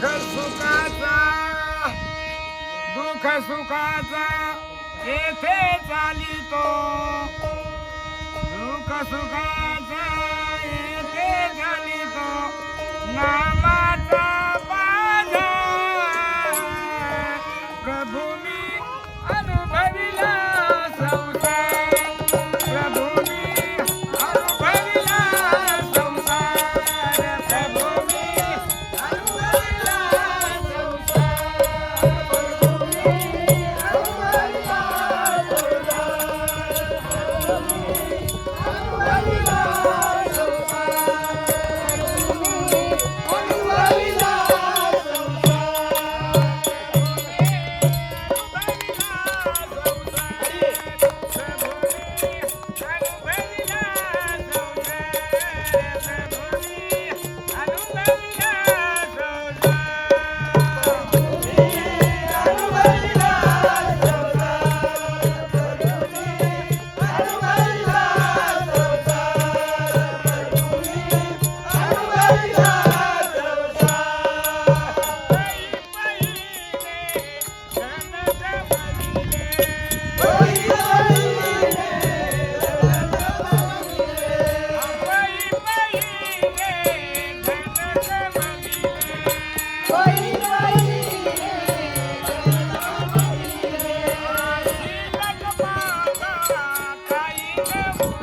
दुख सुखाचा दुःख सुखाचा येथे चालितो. दुःख सुखाचा येथे चालितो. नामाचा बाजा प्रभू मी अनुभविला संसार. Yeah.